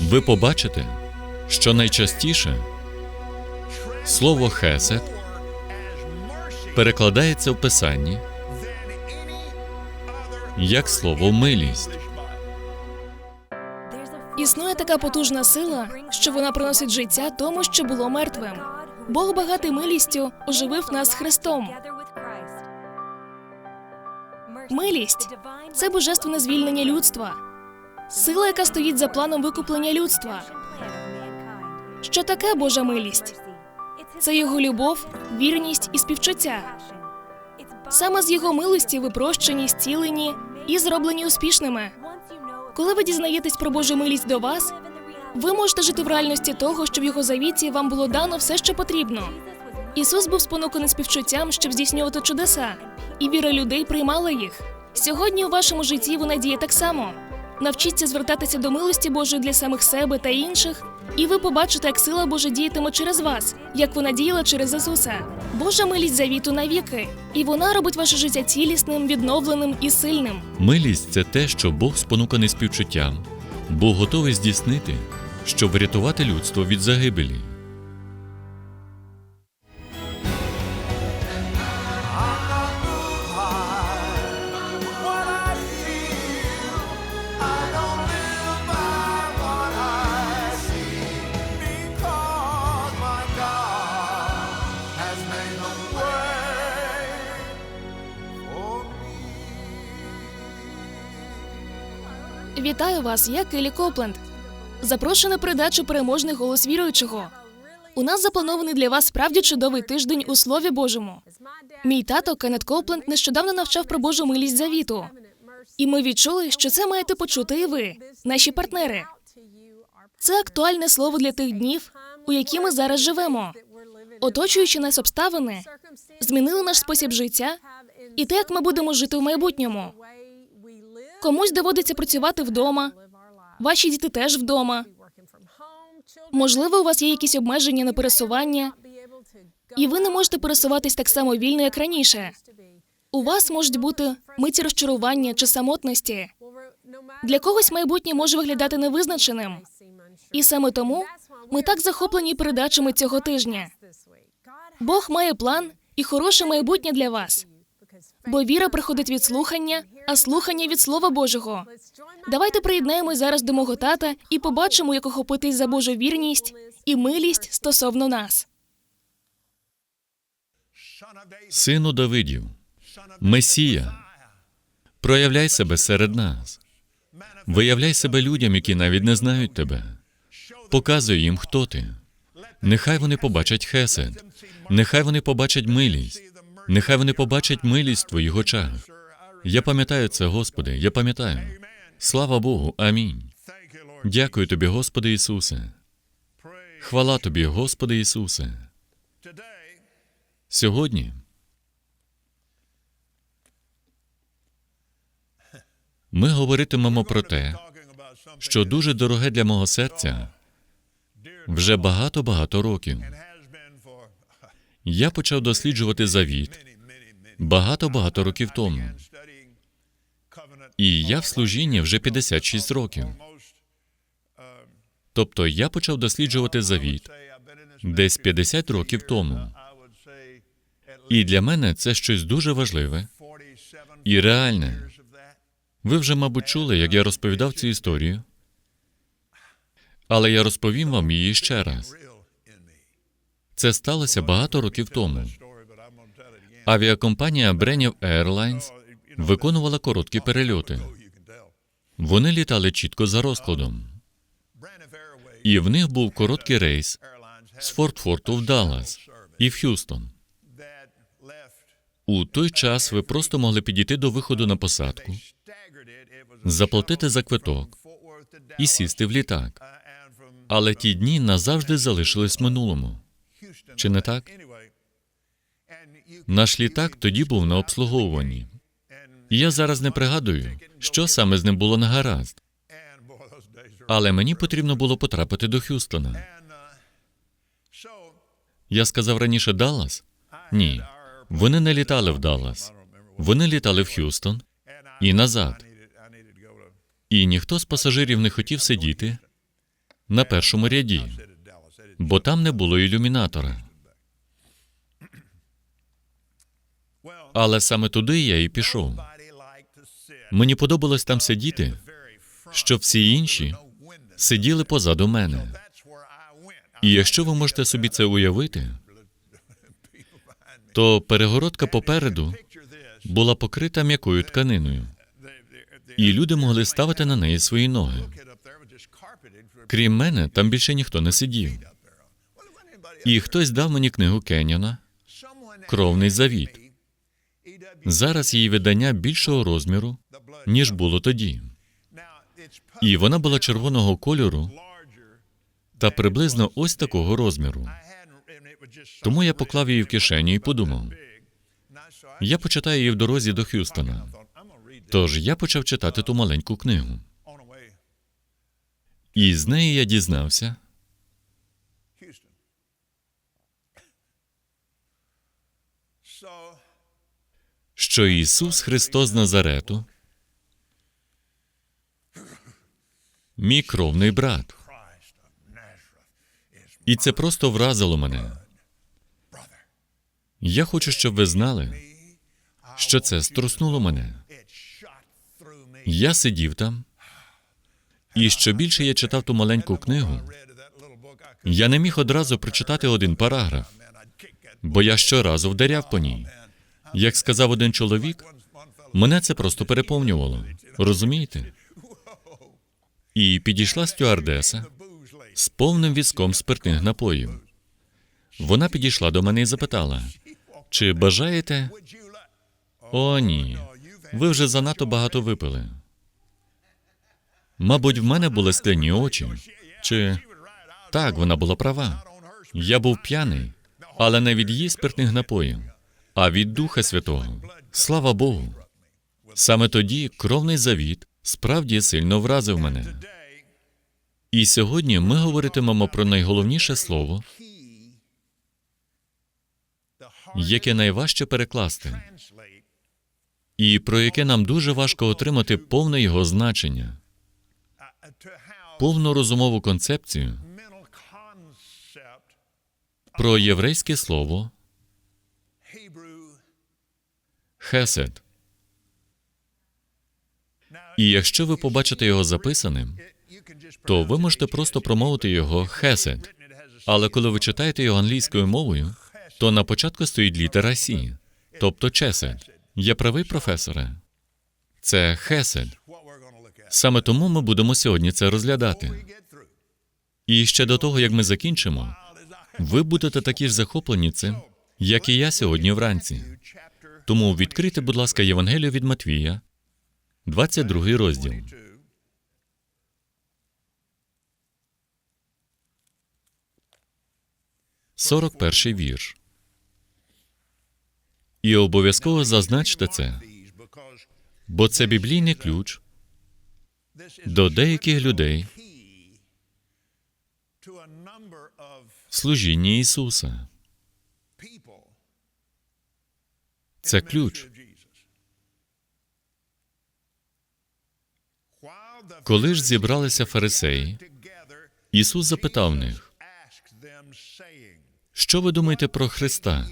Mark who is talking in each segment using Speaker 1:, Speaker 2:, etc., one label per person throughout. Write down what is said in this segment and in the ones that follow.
Speaker 1: ви побачите, що найчастіше слово хесед перекладається в писанні як слово милість.
Speaker 2: Існує така потужна сила, що вона приносить життя тому, що було мертвим. Бог багатий милістю оживив нас Христом. Милість це божественне звільнення людства, сила, яка стоїть за планом викуплення людства. Що таке Божа милість? Це його любов, вірність і співчуття. Саме з його милості ви прощені, зцілені і зроблені успішними. Коли ви дізнаєтесь про Божу милість до вас, ви можете жити в реальності того, що в його завіті вам було дано все, що потрібно. Ісус був спонуканий співчуттям, щоб здійснювати чудеса, і віра людей приймала їх. Сьогодні у вашому житті вона діє так само. Навчіться звертатися до милості Божої для самих себе та інших, і ви побачите, як сила Божа діятиме через вас, як вона діяла через Ісуса. Божа милість завіту навіки, і вона робить ваше життя цілісним, відновленим і сильним.
Speaker 1: Милість це те, що Бог спонуканий співчуттям, Бог готовий здійснити, щоб врятувати людство від загибелі.
Speaker 2: Вас, я Келі Копленд. Запрошую на передачу переможний голос віруючого. У нас запланований для вас справді чудовий тиждень у Слові Божому. Мій тато Кеннет Копленд нещодавно навчав про Божу милість завіту. І ми відчули, що це маєте почути і ви, наші партнери. Це актуальне слово для тих днів, у які ми зараз живемо. Оточуючи нас обставини, змінили наш спосіб життя і те, як ми будемо жити в майбутньому. Комусь доводиться працювати вдома, ваші діти теж вдома. Можливо, у вас є якісь обмеження на пересування, і ви не можете пересуватись так само вільно, як раніше. У вас можуть бути миті розчарування чи самотності. Для когось майбутнє може виглядати невизначеним. І саме тому ми так захоплені передачами цього тижня. Бог має план і хороше майбутнє для вас. Бо віра приходить від слухання, а слухання від Слова Божого. Давайте приєднаємось зараз до мого тата і побачимо, як охопитись за Божу вірність і милість стосовно нас.
Speaker 1: Сину Давидів, Месія, проявляй себе серед нас, виявляй себе людям, які навіть не знають тебе. Показуй їм, хто ти. Нехай вони побачать хесед, нехай вони побачать милість, нехай вони побачать милість в твоїх очах. Я пам'ятаю це, Господи, я пам'ятаю. Слава Богу, амінь. Дякую тобі, Господи Ісусе. Хвала тобі, Господи Ісусе. Сьогодні ми говоритимемо про те, що дуже дороге для мого серця вже багато-багато років. Я почав досліджувати завіт багато-багато років тому. І я в служінні вже 56 років. Тобто я почав досліджувати завіт десь 50 років тому. І для мене це щось дуже важливе і реальне. Ви вже, мабуть, чули, як я розповідав цю історію, але я розповім вам її ще раз. Це сталося багато років тому. Авіакомпанія Breniv Airlines виконувала короткі перельоти. Вони літали чітко за розкладом, і в них був короткий рейс з Фортфорту в Даллас і в Х'юстон. У той час ви просто могли підійти до виходу на посадку, заплатити за квиток і сісти в літак. Але ті дні назавжди залишились в минулому. Чи не так? Наш літак тоді був на обслуговуванні. І я зараз не пригадую, що саме з ним було на гаразд. Але мені потрібно було потрапити до Х'юстона. Я сказав раніше Даллас? Ні. Вони не літали в Даллас. Вони літали в Х'юстон і назад. І ніхто з пасажирів не хотів сидіти на першому ряді, бо там не було ілюмінатора. Але саме туди я і пішов. Мені подобалось там сидіти, щоб всі інші сиділи позаду мене. І якщо ви можете собі це уявити, то перегородка попереду була покрита м'якою тканиною, і люди могли ставити на неї свої ноги. Крім мене, там більше ніхто не сидів. І хтось дав мені книгу Кеннона Кровний завіт. Зараз її видання більшого розміру, ніж було тоді. І вона була червоного кольору та приблизно ось такого розміру. Тому я поклав її в кишеню і подумав: я почитаю її в дорозі до Х'юстона. Тож я почав читати ту маленьку книгу. І з неї я дізнався, що Ісус Христос Назарету, мій кровний брат. І це просто вразило мене. Я хочу, щоб ви знали, що це струснуло мене. Я сидів там, і що більше я читав ту маленьку книгу, я не міг одразу прочитати один параграф, бо я щоразу вдаряв по ній. Як сказав один чоловік, мене це просто переповнювало. Розумієте? І підійшла стюардеса з повним візком спиртних напоїв. Вона підійшла до мене і запитала: чи бажаєте? О, ні. Ви вже занадто багато випили. Мабуть, в мене були скляні очі. Чи так, вона була права. Я був п'яний, але не від її спиртних напоїв, а від Духа Святого. Слава Богу. Саме тоді кровний завіт справді сильно вразив мене. І сьогодні ми говоритимемо про найголовніше слово, яке найважче перекласти, і про яке нам дуже важко отримати повне його значення, повну розумову концепцію про єврейське слово хесед. І якщо ви побачите його записаним, то ви можете просто промовити його хесед. Але коли ви читаєте його англійською мовою, то на початку стоїть літера Сі, тобто чесед. Я правий, професоре? Це хесед. Саме тому ми будемо сьогодні це розглядати. І ще до того, як ми закінчимо, ви будете такі ж захоплені цим, як і я сьогодні вранці. Тому відкрийте, будь ласка, Євангелію від Матвія, 22 розділ. Сорок перший вірш. І обов'язково зазначте це, бо це біблійний ключ до деяких людей в служінні Ісуса. Це ключ. Коли ж зібралися фарисеї, Ісус запитав них, що ви думаєте про Христа?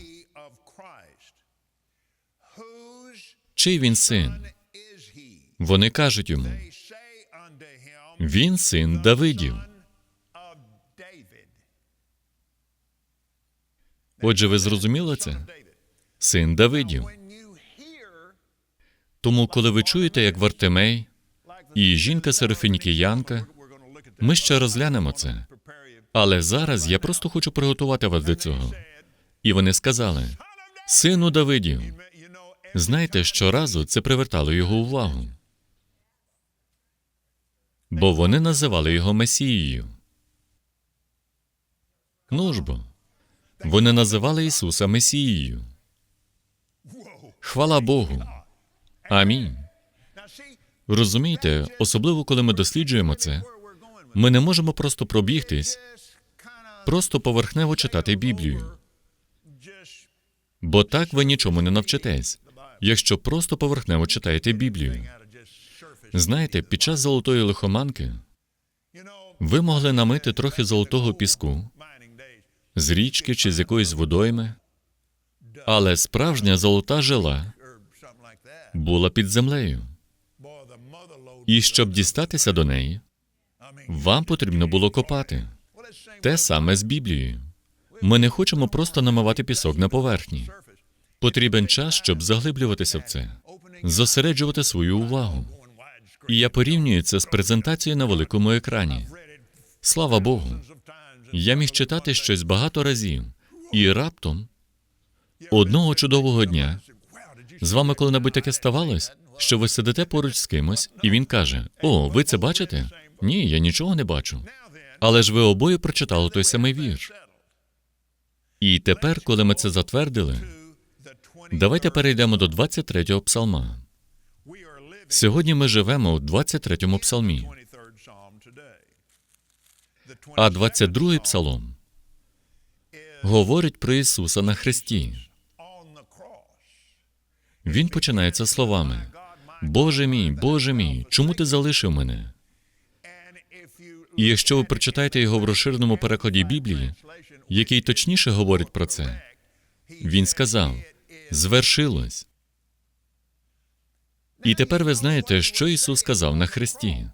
Speaker 1: Чий він син? Вони кажуть йому, він син Давидів. Отже, ви зрозуміли це? Син Давидів. Тому, коли ви чуєте, як Вартимей і жінка Серафінікіянка, ми ще розглянемо це. Але зараз я просто хочу приготувати вас до цього. І вони сказали: Сину Давидів. Знаєте, щоразу це привертало його увагу. Бо вони називали його Месією. Ну ж бо, вони називали Ісуса Месією. Хвала Богу. Амінь. Розумієте, особливо коли ми досліджуємо це, ми не можемо просто пробігтись, просто поверхнево читати Біблію. Бо так ви нічому не навчитесь, якщо просто поверхнево читаєте Біблію. Знаєте, під час золотої лихоманки Ви могли намити трохи золотого піску з річки чи з якоїсь водойми, але справжня золота жила була під землею. І щоб дістатися до неї, вам потрібно було копати. Те саме з Біблією. Ми не хочемо просто намивати пісок на поверхні. Потрібен час, щоб заглиблюватися в це, зосереджувати свою увагу. І я порівнюю це з презентацією на великому екрані. Слава Богу, я міг читати щось багато разів, і раптом одного чудового дня з вами коли-небудь таке ставалось, що ви сидите поруч з кимось, і він каже: О, ви це бачите? Ні, я нічого не бачу. Але ж ви обоє прочитали той самий вірш. І тепер, коли ми це затвердили, давайте перейдемо до 23-го псалма. Сьогодні ми живемо у 23-му псалмі, а 22-й псалом говорить про Ісуса на хресті. Він починається словами: Боже мій, Боже мій, чому ти залишив мене? І якщо ви прочитаєте його в розширеному перекладі Біблії, який точніше говорить про це, він сказав: звершилось. І тепер ви знаєте, що Ісус сказав на хресті.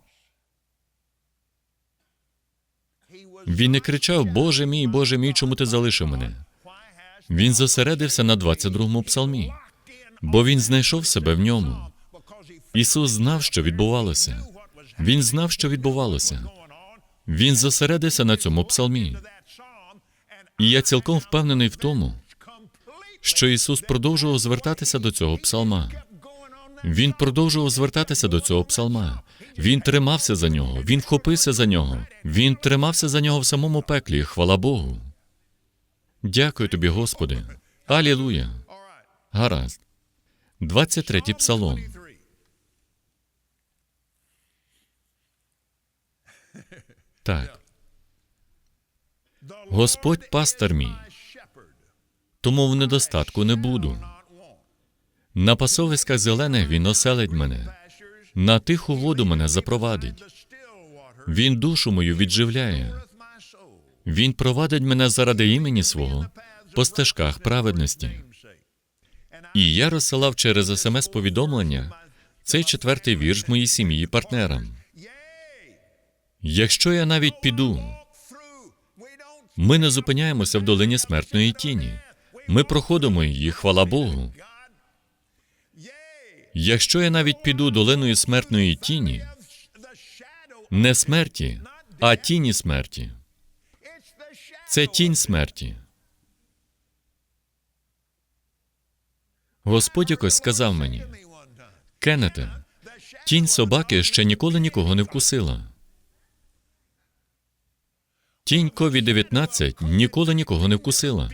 Speaker 1: Він не кричав: Боже мій, Боже мій, чому ти залишив мене? Він зосередився на 22-му псалмі, бо він знайшов себе в ньому. Ісус знав, що відбувалося. Він знав, що відбувалося. Він зосередився на цьому псалмі. І я цілком впевнений в тому, що Ісус продовжував звертатися до цього псалма. Він продовжував звертатися до цього псалма. Він тримався за нього, він вхопився за нього, він тримався за нього в самому пеклі. Хвала Богу. Дякую тобі, Господи. Алілуя. Гаразд. 23-й псалом. Так. Господь пастор мій, тому в недостатку не буду. На пасовиськах зелених він оселить мене, на тиху воду мене запровадить. Він душу мою відживляє. Він провадить мене заради імені свого по стежках праведності. І я розсилав через смс-повідомлення цей четвертий вірш моїй сім'ї партнерам. Якщо я навіть піду, ми не зупиняємося в долині смертної тіні. Ми проходимо її, хвала Богу. Якщо я навіть піду долиною смертної тіні, не смерті, а тіні смерті. Це тінь смерті. Господь якось сказав мені, Кеннете, тінь собаки ще ніколи нікого не вкусила. Тінь COVID-19 ніколи нікого не вкусила.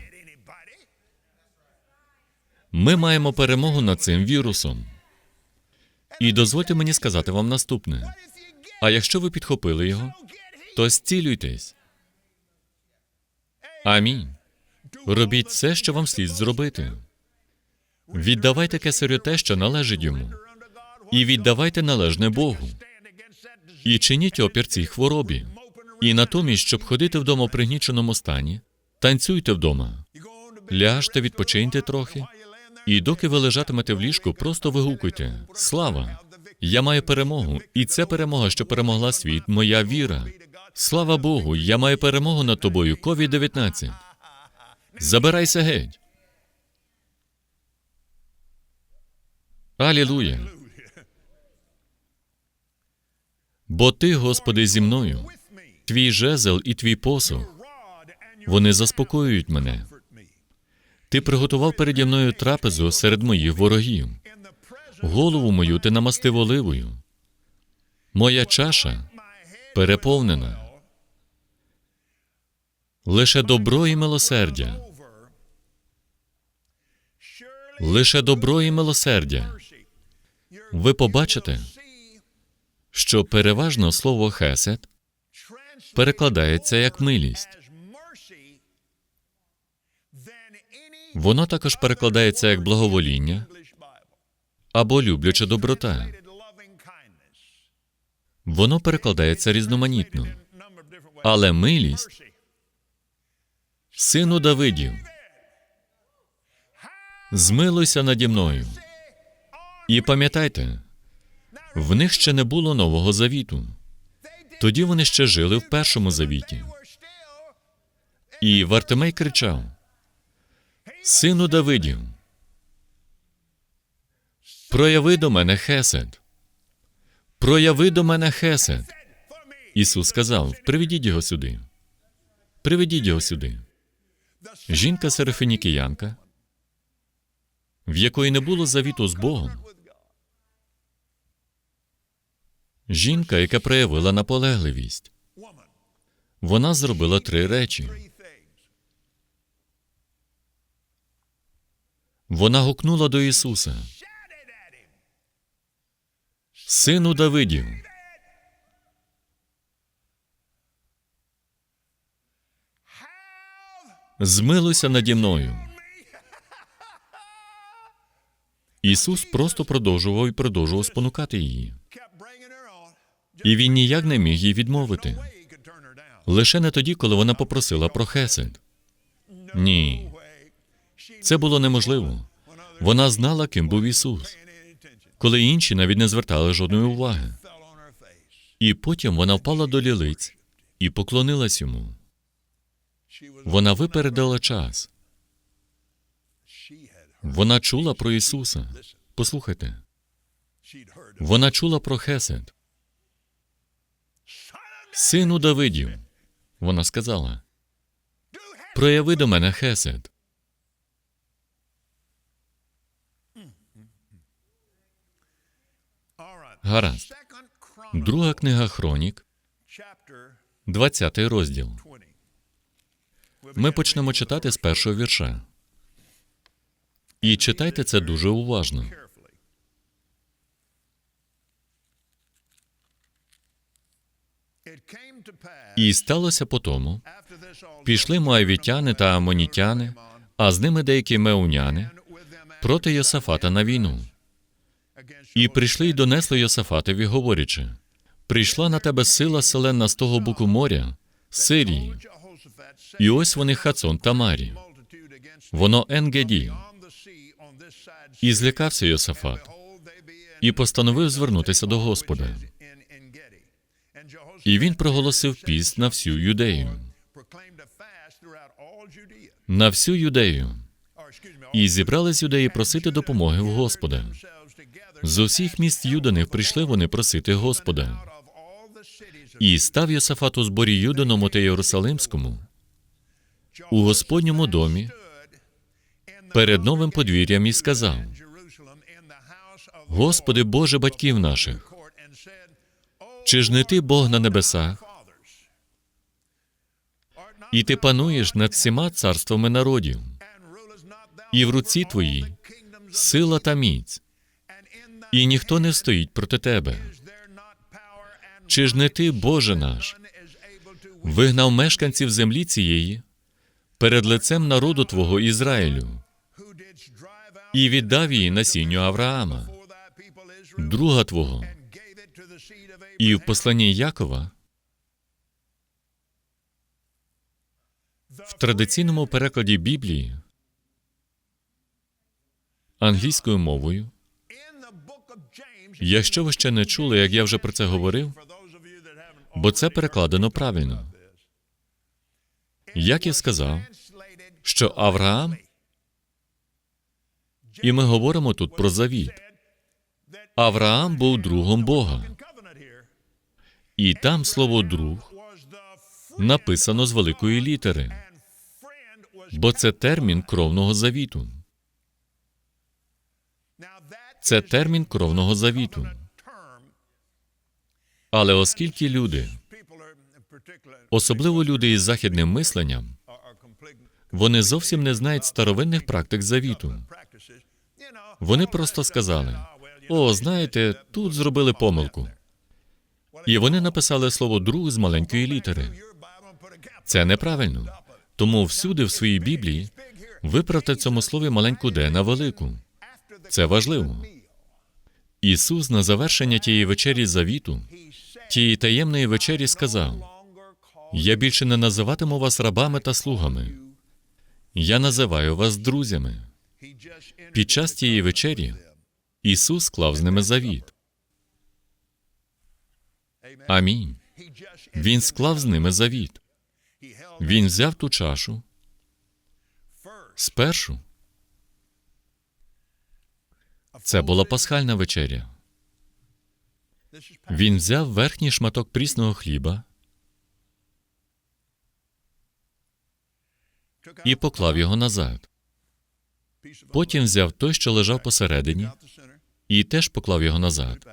Speaker 1: Ми маємо перемогу над цим вірусом. І дозвольте мені сказати вам наступне: а якщо ви підхопили його, то зцілюйтесь. Амінь. Робіть все, що вам слід зробити. Віддавайте кесарю те, що належить йому, і віддавайте належне Богу. І чиніть опір цій хворобі. І натомість, щоб ходити вдома в пригніченому стані, танцюйте вдома, ляжте, відпочиньте трохи, і доки ви лежатимете в ліжку, просто вигукуйте: Слава! Я маю перемогу, і це перемога, що перемогла світ, моя віра. Слава Богу, я маю перемогу над тобою, COVID-19. Забирайся геть. Алілуя. Бо ти, Господи, зі мною, твій жезл і твій посух, вони заспокоюють мене. Ти приготував переді мною трапезу серед моїх ворогів. Голову мою ти намастив оливою. Моя чаша переповнена. Лише добро і милосердя. Лише добро і милосердя. Ви побачите, що переважно слово хесед перекладається як милість. Воно також перекладається як благовоління або любляча доброта. Воно перекладається різноманітно. Але милість, сину Давидів, змилуйся наді мною. І пам'ятайте, в них ще не було нового завіту. Тоді вони ще жили в першому завіті. І Вартимей кричав: Сину Давидів, прояви до мене хесед. Прояви до мене хесед. Ісус сказав: Приведіть його сюди. Приведіть його сюди. Жінка серафінікіянка, в якої не було завіту з Богом. Жінка, яка проявила наполегливість. Вона зробила три речі. Вона гукнула до Ісуса. Сину Давидів. Змилуйся наді мною. Ісус просто продовжував і продовжував спонукати її. І він ніяк не міг їй відмовити. Лише не тоді, коли вона попросила про хесед. Ні, це було неможливо. Вона знала, ким був Ісус, коли інші навіть не звертали жодної уваги. І потім вона впала до лілиць і поклонилась йому. Вона випередила час. Вона чула про Ісуса. Послухайте, вона чула про Хесед. Сину Давидів, вона сказала, прояви до мене Хесед. Гаразд. Друга книга Хронік, 20 розділ. Ми почнемо читати з першого вірша. І читайте це дуже уважно. І сталося по тому, пішли моавітяни та амонітяни, а з ними деякі меуняни проти Йосафата на війну. І прийшли й донесли Йосафатові, говорячи: прийшла на тебе сила селена з того боку моря, Сирії. І ось вони Хацон та Марі. Воно Енгеді. І злякався Йосафат, і постановив звернутися до Господа. І він проголосив піст на всю юдею, на всю юдею. І зібрались юдеї просити допомоги в Господа. З усіх міст Юданих прийшли вони просити Господа. І став Йосафат у зборі Юданому та Єрусалимському у Господньому домі перед новим подвір'ям і сказав: Господи Боже батьків наших, чи ж не ти Бог на небесах? І ти пануєш над всіма царствами народів, і в руці твоїй сила та міць, і ніхто не стоїть проти тебе. Чи ж не ти, Боже наш, вигнав мешканців землі цієї перед лицем народу Твого Ізраїлю і віддав її насінню Авраама, друга Твого, і в посланні Якова в традиційному перекладі Біблії англійською мовою. Якщо ви ще не чули, як я вже про це говорив, бо це перекладено правильно. Яків сказав, що Авраам, і ми говоримо тут про завіт. Авраам був другом Бога, і там слово друг написано з великої літери, бо це термін кровного завіту. Це термін кровного завіту. Але оскільки люди, особливо люди із західним мисленням, вони зовсім не знають старовинних практик завіту. Вони просто сказали: о, знаєте, тут зробили помилку. І вони написали слово друг з маленької літери. Це неправильно. Тому всюди в своїй Біблії виправте цьому слові маленьку «д» на велику. Це важливо. Ісус на завершення тієї вечері завіту, тієї таємної вечері сказав: Я більше не називатиму вас рабами та слугами. Я називаю вас друзями. Під час тієї вечері Ісус склав з ними завіт. Амінь. Він склав з ними завіт. Він взяв ту чашу спершу. Це була пасхальна вечеря. Він взяв верхній шматок прісного хліба і поклав його назад. Потім взяв той, що лежав посередині, і теж поклав його назад.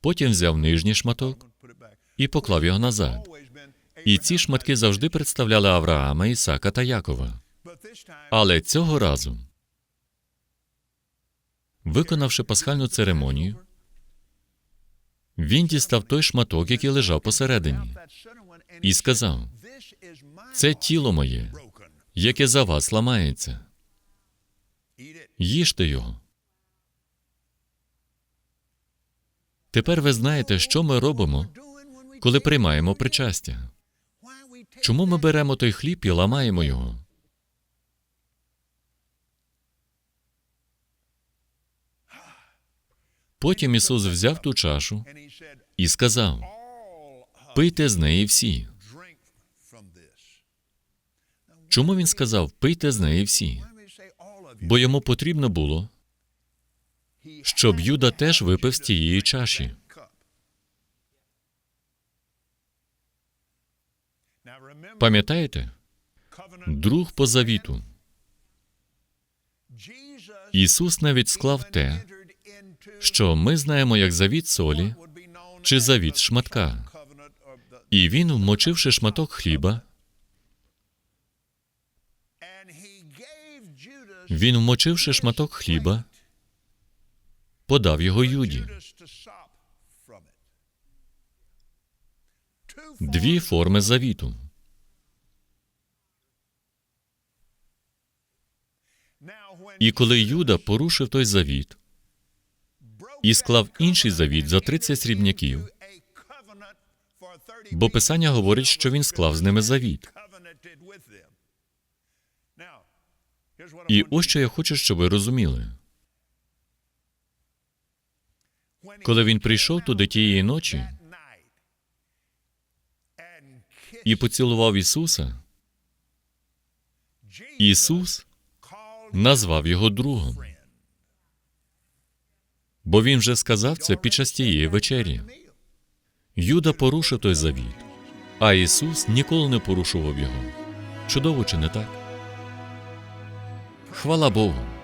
Speaker 1: Потім взяв нижній шматок і поклав його назад. І ці шматки завжди представляли Авраама, Ісака та Якова. Але цього разу, виконавши пасхальну церемонію, він дістав той шматок, який лежав посередині, і сказав: Це тіло моє, яке за вас ламається. Їжте його. Тепер ви знаєте, що ми робимо, коли приймаємо причастя. Чому ми беремо той хліб і ламаємо його? Потім Ісус взяв ту чашу і сказав: Пийте з неї всі. Чому він сказав пийте з неї всі? Бо йому потрібно було, щоб Юда теж випив з тієї чаші. Пам'ятаєте? Друг по завіту. Ісус навіть склав те, що ми знаємо як завіт солі чи завіт шматка. І він, вмочивши шматок хліба, він, вмочивши шматок хліба, подав його Юді. Дві форми завіту. І коли Юда порушив той завіт і склав інший завіт за 30 срібняків, бо Писання говорить, що він склав з ними завіт. І ось що я хочу, щоб ви розуміли. Коли він прийшов туди тієї ночі і поцілував Ісуса, Ісус назвав його другом. Бо він вже сказав це під час тієї вечері. Юда порушив той завіт, а Ісус ніколи не порушував його. Чудово чи не так? Хвала Богу.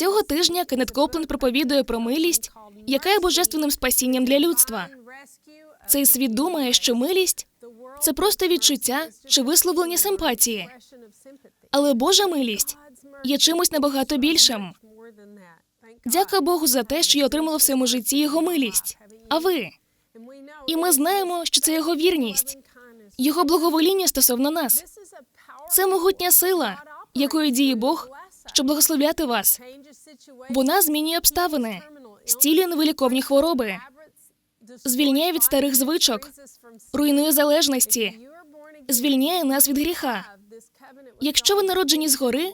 Speaker 2: Цього тижня Кеннет Копленд проповідує про милість, яка є божественним спасінням для людства. Цей світ думає, що милість це просто відчуття чи висловлення симпатії. Але Божа милість є чимось набагато більшим. Дяка Богу за те, що я отримала в своєму житті його милість. А ви? І ми знаємо, що це його вірність, його благовоління стосовно нас. Це могутня сила, якою діє Бог, щоб благословляти вас. Вона змінює обставини, стілює невиліковні хвороби, звільняє від старих звичок, руйнує залежності, звільняє нас від гріха. Якщо ви народжені згори,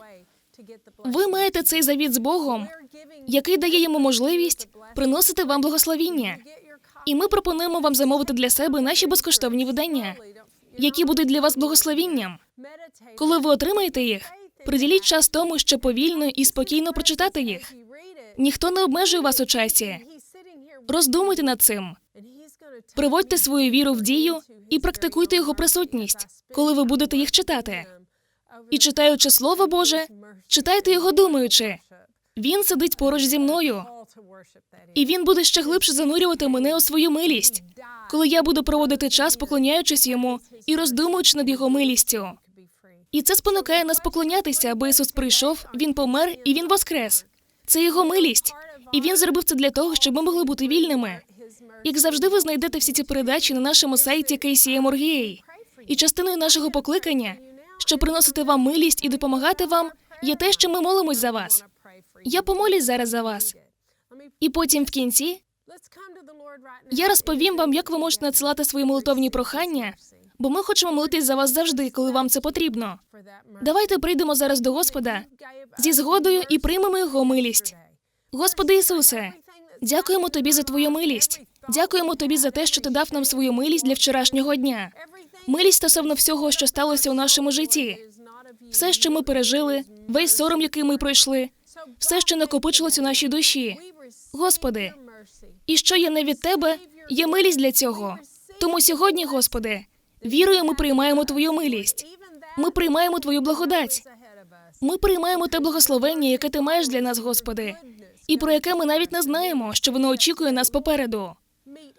Speaker 2: ви маєте цей завіт з Богом, який дає йому можливість приносити вам благословіння. І ми пропонуємо вам замовити для себе наші безкоштовні видання, які будуть для вас благословінням. Коли ви отримаєте їх, приділіть час тому, щоб повільно і спокійно прочитати їх. Ніхто не обмежує вас у часі. Роздумуйте над цим. Приводьте свою віру в дію і практикуйте його присутність, коли ви будете їх читати. І читаючи Слово Боже, читайте його думаючи. Він сидить поруч зі мною, і він буде ще глибше занурювати мене у свою милість, коли я буду проводити час, поклоняючись йому і роздумуючи над його милістю. І це спонукає нас поклонятися, аби Ісус прийшов, Він помер і Він воскрес. Це його милість, і він зробив це для того, щоб ми могли бути вільними. Як завжди, ви знайдете всі ці передачі на нашому сайті KCM.org.ua. І частиною нашого покликання, щоб приносити вам милість і допомагати вам, є те, що ми молимось за вас. Я помолюсь зараз за вас. І потім в кінці я розповім вам, як ви можете надсилати свої молитовні прохання, бо ми хочемо молитись за вас завжди, коли вам це потрібно. Давайте прийдемо зараз до Господа зі згодою і приймемо його милість. Господи Ісусе, дякуємо тобі за твою милість. Дякуємо тобі за те, що ти дав нам свою милість для вчорашнього дня. Милість стосовно всього, що сталося у нашому житті. Все, що ми пережили, весь сором, який ми пройшли, все, що накопичилось у нашій душі. Господи, і що є не від тебе, є милість для цього. Тому сьогодні, Господи, вірою ми приймаємо Твою милість. Ми приймаємо Твою благодать. Ми приймаємо те благословення, яке ти маєш для нас, Господи, і про яке ми навіть не знаємо, що воно очікує нас попереду.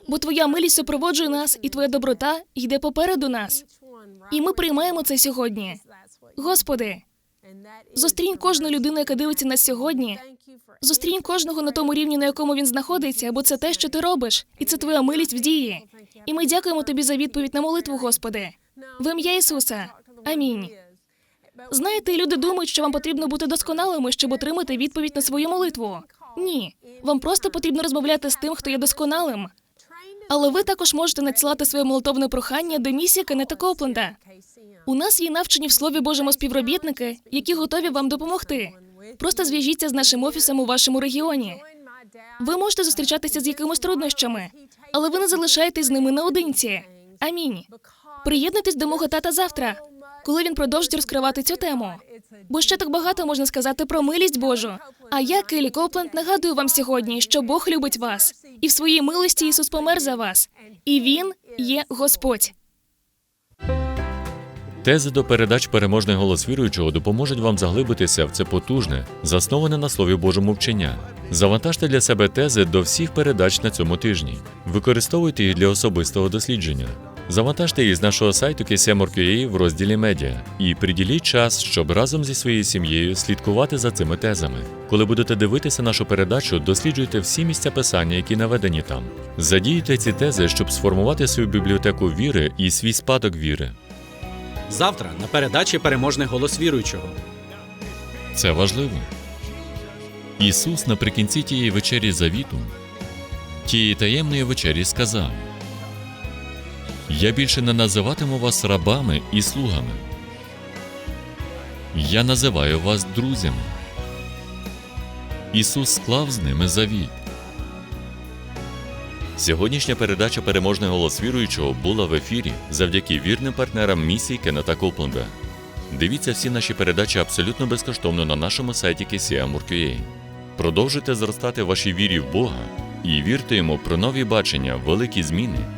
Speaker 2: Бо Твоя милість супроводжує нас, і Твоя доброта йде попереду нас. І ми приймаємо це сьогодні. Господи, зустрінь кожну людину, яка дивиться нас сьогодні. Зустрінь кожного на тому рівні, на якому він знаходиться, бо це те, що ти робиш, і це твоя милість в дії. І ми дякуємо тобі за відповідь на молитву, Господи. В ім'я Ісуса. Амінь. Знаєте, люди думають, що вам потрібно бути досконалими, щоб отримати відповідь на свою молитву. Ні, вам просто потрібно розмовляти з тим, хто є досконалим. Але ви також можете надсилати своє молитовне прохання до місії Кеннета Копленда. У нас є навчені в Слові Божому співробітники, які готові вам допомогти. Просто зв'яжіться з нашим офісом у вашому регіоні. Ви можете зустрічатися з якимись труднощами, але ви не залишаєтесь з ними наодинці. Амінь. Приєднуйтесь до мого тата завтра, коли він продовжить розкривати цю тему. Бо ще так багато можна сказати про милість Божу. А я, Келі Копленд, нагадую вам сьогодні, що Бог любить вас, і в своїй милості Ісус помер за вас, і Він є Господь.
Speaker 1: Тези до передач переможний голос віруючого допоможуть вам заглибитися в це потужне, засноване на Слові Божому вчення. Завантажте для себе тези до всіх передач на цьому тижні. Використовуйте їх для особистого дослідження. Завантажте їх з нашого сайту KCM.org.ua в розділі медіа і приділіть час, щоб разом зі своєю сім'єю слідкувати за цими тезами. Коли будете дивитися нашу передачу, досліджуйте всі місця писання, які наведені там. Задіюйте ці тези, щоб сформувати свою бібліотеку віри і свій спадок віри.
Speaker 3: Завтра на передачі переможний голос віруючого.
Speaker 1: Це важливо. Ісус наприкінці тієї вечері завіту, тієї таємної вечері сказав: Я більше не називатиму вас рабами і слугами. Я називаю вас друзями. Ісус склав з ними завіт. Сьогоднішня передача Переможний голос віруючого була в ефірі завдяки вірним партнерам місії Кеннета Копленда. Дивіться всі наші передачі абсолютно безкоштовно на нашому сайті KCM.org.ua. Продовжуйте зростати вашій вірі в Бога і вірте йому про нові бачення, великі зміни